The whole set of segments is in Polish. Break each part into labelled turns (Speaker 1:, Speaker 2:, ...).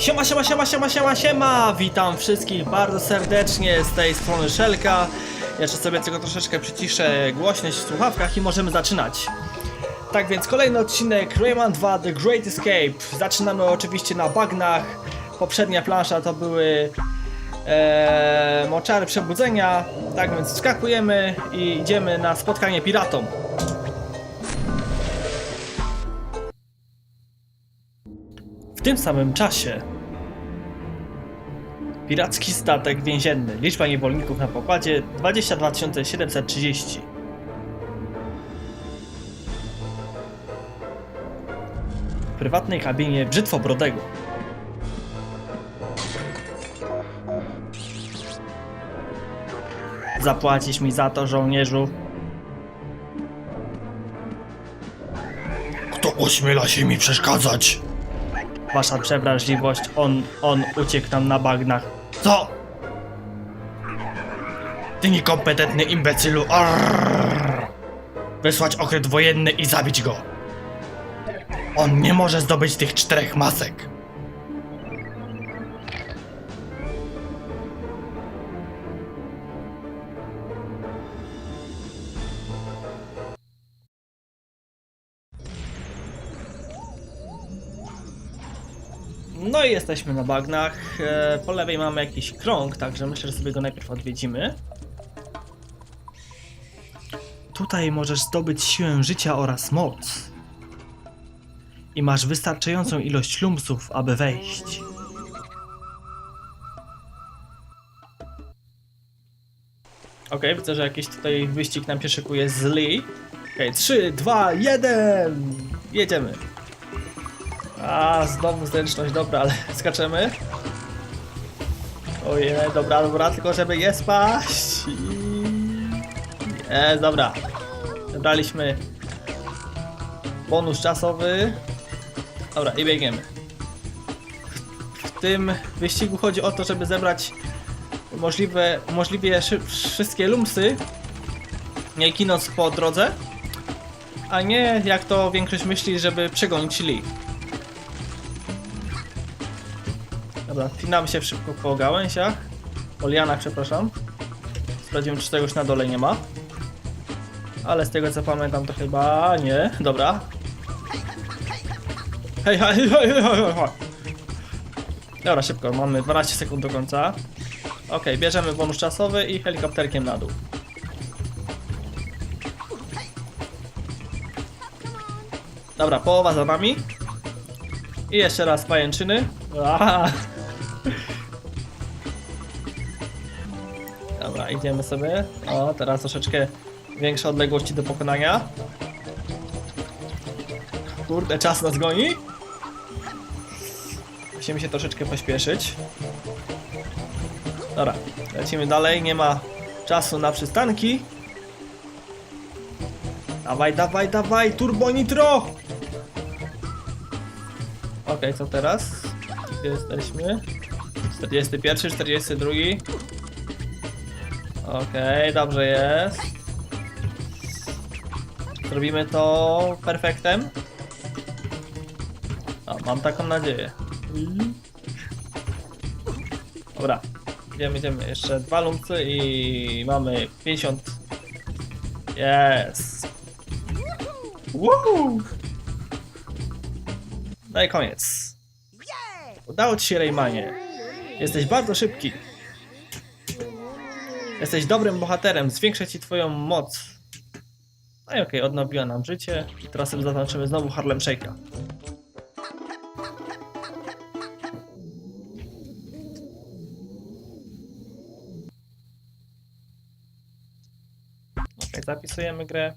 Speaker 1: Siema, siema, siema, siema, siema, siema! Witam wszystkich bardzo serdecznie z tej strony Szelka. Jeszcze sobie tylko troszeczkę przyciszę głośność w słuchawkach i możemy zaczynać. Tak więc kolejny odcinek Rayman 2 The Great Escape. Zaczynamy oczywiście na bagnach. Poprzednia plansza to były e, moczary przebudzenia. Tak więc wskakujemy i idziemy na spotkanie piratom. W tym samym czasie piracki statek więzienny. Liczba niewolników na pokładzie 22 730. W prywatnej kabinie Brzytwobrodego. Zapłacisz mi za to, żołnierzu?
Speaker 2: Kto ośmiela się mi przeszkadzać?
Speaker 1: Wasza przewrażliwość, on, on uciekł na bagnach. Co?
Speaker 2: Ty niekompetentny imbecylu! Arrrr. Wysłać okręt wojenny i zabić go! On nie może zdobyć tych czterech masek!
Speaker 1: No i jesteśmy na bagnach. E, Po lewej mamy jakiś krąg, także myślę, że sobie go najpierw odwiedzimy. Tutaj możesz zdobyć siłę życia oraz moc. I masz wystarczającą ilość lumpsów, aby wejść. Okej, widzę, że jakiś tutaj wyścig nam się szykuje z Lee. Okej, 3, 2, 1! Jedziemy. A, znowu zręczność, dobra, ale skaczemy. Ojej, dobra, dobra, tylko żeby nie spaść. I... Jest, dobra. Zebraliśmy bonus czasowy. Dobra, i biegniemy. W tym wyścigu chodzi o to, żeby zebrać możliwe, możliwie szy- wszystkie lumsy, nie ginąc po drodze, a nie jak to większość myśli, żeby przegonić Lee. Dobra, wpinamy się szybko po gałęziach. Po lianach, przepraszam. Sprawdzimy, czy czegoś na dole nie ma. Ale z tego co pamiętam, to chyba nie. Dobra. Hej, hej, hej, hej, hej, hej. Dobra, szybko, mamy 12 sekund do końca. Ok, bierzemy bonus czasowy i helikopterkiem na dół. Dobra, połowa za nami. I jeszcze raz pajęczyny. Aha. Idziemy sobie. O, teraz troszeczkę większe odległości do pokonania. Kurde, czas nas goni. Musimy się troszeczkę pośpieszyć. Dobra, lecimy dalej. Nie ma czasu na przystanki. Dawaj, dawaj, dawaj, turbo nitro! Okej, co teraz? Gdzie jesteśmy? 41, 42. Okej, dobrze jest. Zrobimy to perfektem. A, mam taką nadzieję. Dobra, idziemy, idziemy. Jeszcze dwa lumpy i mamy 50. Jest. Woohoo! No i koniec. Udało ci się, Raymanie. Jesteś bardzo szybki. Jesteś dobrym bohaterem, zwiększa ci twoją moc. No i okej, odnowiła nam życie. Teraz sobie zaznaczymy znowu Harlem Shake'a. Okej, zapisujemy grę.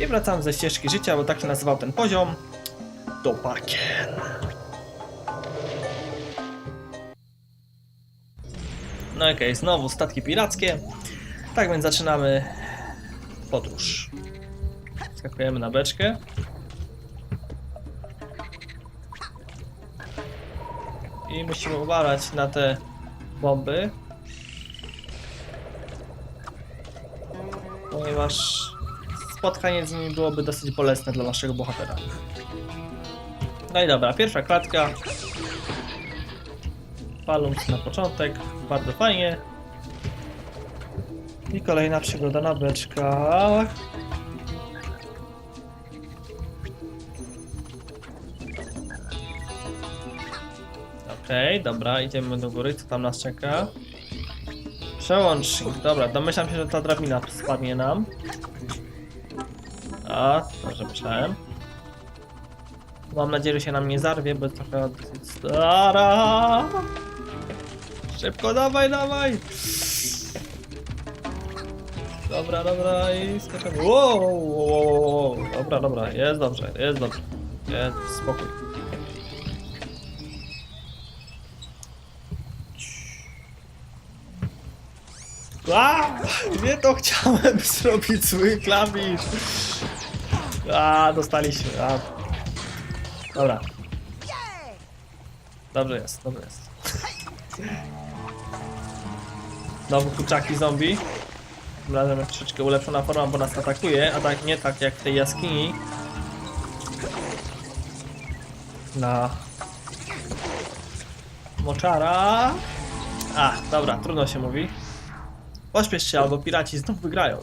Speaker 1: I wracamy ze ścieżki życia, bo tak się nazywał ten poziom. Do Baken. No okej, znowu statki pirackie. Tak więc zaczynamy podróż. Skakujemy na beczkę. I musimy uważać na te bomby. Ponieważ spotkanie z nimi byłoby dosyć bolesne dla naszego bohatera. No i dobra, pierwsza klatka. Palums na początek, bardzo fajnie. I kolejna przygoda na beczkach. Okej, dobra, idziemy do góry, co tam nas czeka? Przełącznik, dobra, domyślam się, że ta drabina spadnie nam. A, dobrze myślałem. Mam nadzieję, że się nam nie zarwie, bo trochę stara. Szybko, dawaj, dawaj! Dobra, dobra i skaczemy. Wow, wow, wow, wow. Dobra, dobra, jest dobrze, jest dobrze. Jest spokój. A, nie to chciałem zrobić zły klawisz. A, dostaliśmy. A. Dobra. Dobrze jest, dobrze jest. Znowu kurczaki zombie. Tym razem jest troszeczkę ulepszona forma, bo nas atakuje, a tak nie tak jak w tej jaskini. Na moczara. A, dobra, trudno się mówi. Pośpiesz się, albo piraci znów wygrają.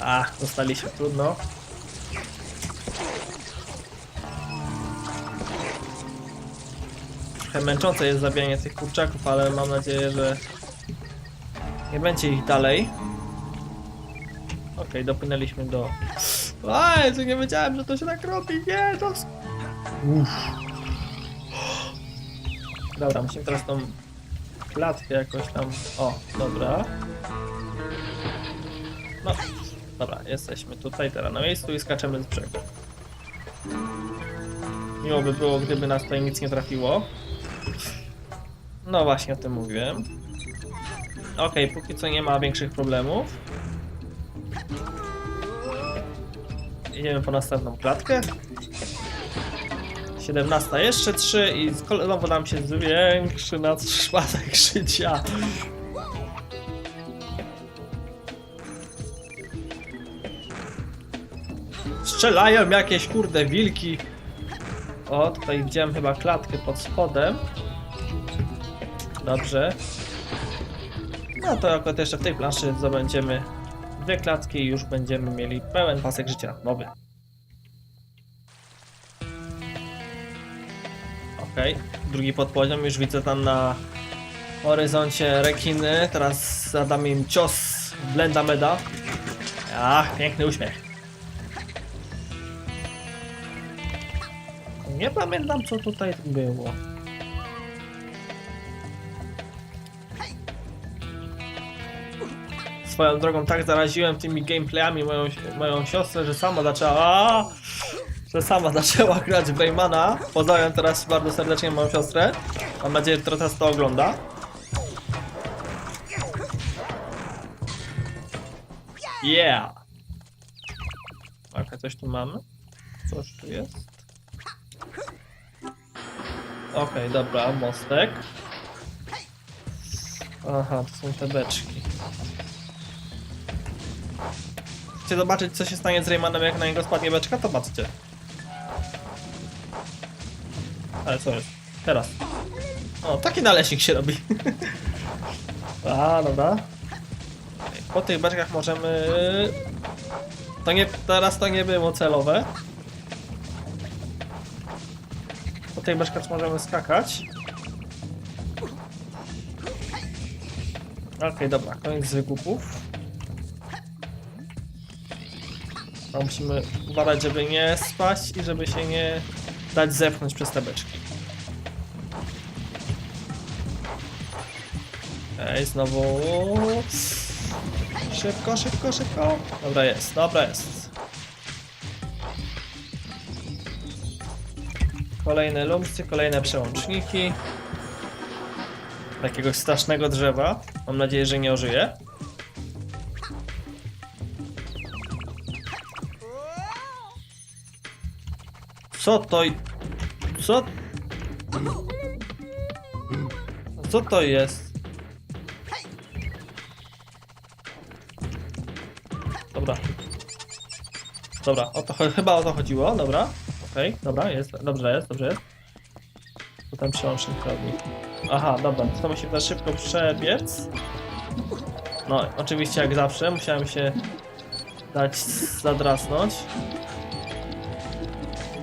Speaker 1: A, dostaliśmy, trudno. Trochę męczące jest zabijanie tych kurczaków, ale mam nadzieję, że nie będzie ich dalej. Okej, dopłynęliśmy do... A, Jezu, nie wiedziałem, że to się tak robi, nie, to... Uff. Dobra, musimy teraz tą klatkę jakoś tam... O, dobra. No, dobra, jesteśmy tutaj teraz na miejscu i skaczemy z brzegu. Miło by było, gdyby nas tutaj nic nie trafiło. No właśnie o tym mówiłem. Okej, póki co nie ma większych problemów. Idziemy po następną klatkę. 17 jeszcze 3 i znowu nam się zwiększy na przypadek życia. Strzelają jakieś kurde wilki. O, tutaj widziałem chyba klatkę pod spodem. Dobrze. No to akurat jeszcze w tej planszy zdobędziemy dwie klatki i już będziemy mieli pełen pasek życia nowy. Okej, drugi podpoziom, już widzę tam na horyzoncie rekiny. Teraz zadam im cios Blenda Meda. Ach, piękny uśmiech. Nie pamiętam co tutaj było. Swoją drogą tak zaraziłem tymi gameplayami moją, moją siostrę, że sama zaczęła... Że sama zaczęła grać w Raymana. Pozdrawiam teraz bardzo serdecznie moją siostrę. Mam nadzieję, że teraz to ogląda. Yeah! Ok, coś tu mamy? Coś tu jest? Okej, dobra, mostek. Aha, to są te beczki. Chcecie zobaczyć, co się stanie z Raymanem, jak na niego spadnie beczka? To patrzcie. Ale co jest? Teraz. O, taki naleśnik się robi. A, dobra. Po tych beczkach możemy... To nie, teraz to nie było celowe. Tej beczkach możemy skakać. Okej, dobra, koniec z wygłupów. No, musimy uważać, żeby nie spaść i żeby się nie dać zepchnąć przez te beczki. Ej, znowu... Szybko, szybko, szybko. Dobra jest, dobra jest. Kolejne lumpsy, kolejne przełączniki. Jakiegoś strasznego drzewa. Mam nadzieję, że nie ożyje. Co to... Co... Co to jest? Dobra. Dobra, o to, chyba o to chodziło, dobra. Okej, dobra, jest, dobrze jest, dobrze jest. Potem przełącznik robi. Aha, dobra, to musi teraz szybko przebiec. No, oczywiście jak zawsze, musiałem się dać zadrasnąć.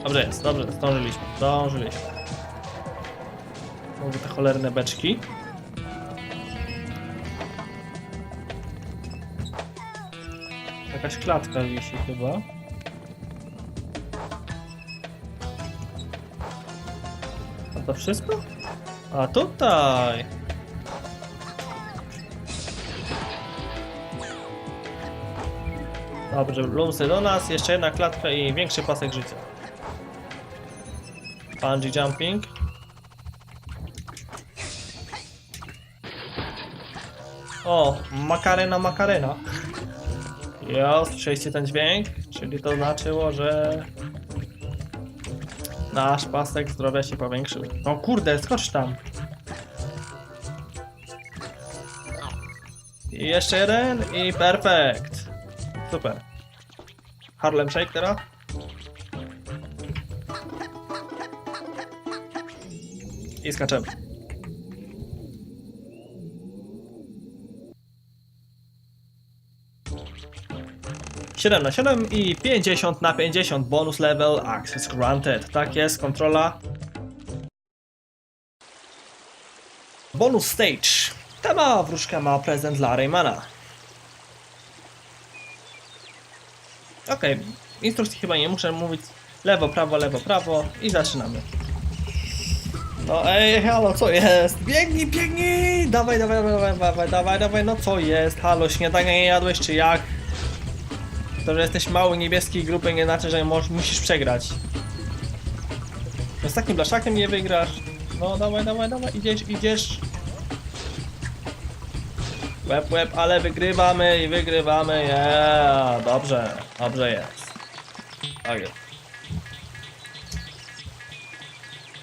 Speaker 1: Dobrze jest, dobrze, zdążyliśmy, zdążyliśmy. Mówię te cholerne beczki. Jakaś klatka wisi chyba. To wszystko? A tutaj! Dobrze, lumsy do nas, jeszcze jedna klatka i większy pasek życia. Bungee jumping. O, makarena, makarena. Jo, słyszeliście ten dźwięk? Czyli to znaczyło, że nasz pasek zdrowia się powiększył. O kurde, skocz tam. I jeszcze jeden i perfekt. Super. Harlem Shake teraz. I skaczemy. 7 na 7 i 50 na 50 bonus level access granted. Tak jest, kontrola. Bonus stage. Ta mała wróżka ma prezent dla Raymana. Okej, instrukcji chyba nie muszę mówić. Lewo, prawo, lewo, prawo i zaczynamy. No ej, halo, co jest? Biegnij, biegnij! Dawaj, dawaj, dawaj, dawaj, dawaj, dawaj, no co jest? Halo, śniadania nie jadłeś czy jak? To, że jesteś mały niebieskiej grupy nie znaczy, że musisz przegrać. No z takim blaszakiem nie wygrasz. No dawaj, dawaj, dawaj, idziesz, idziesz. Łeb, łeb, ale wygrywamy i wygrywamy, yeah, dobrze, dobrze jest. Tak jest.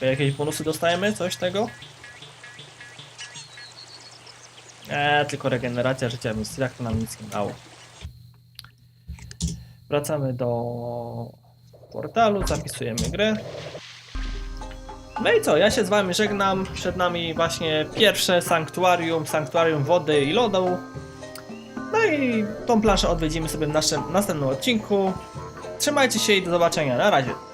Speaker 1: Jakieś bonusy dostajemy? Coś tego? Eee, tylko regeneracja życia, więc jak to nam nic nie dało. Wracamy do portalu, zapisujemy grę. No i co, ja się z wami żegnam. Przed nami właśnie pierwsze sanktuarium, sanktuarium wody i lodu. No i tą planszę odwiedzimy sobie w naszym następnym odcinku. Trzymajcie się i do zobaczenia. Na razie.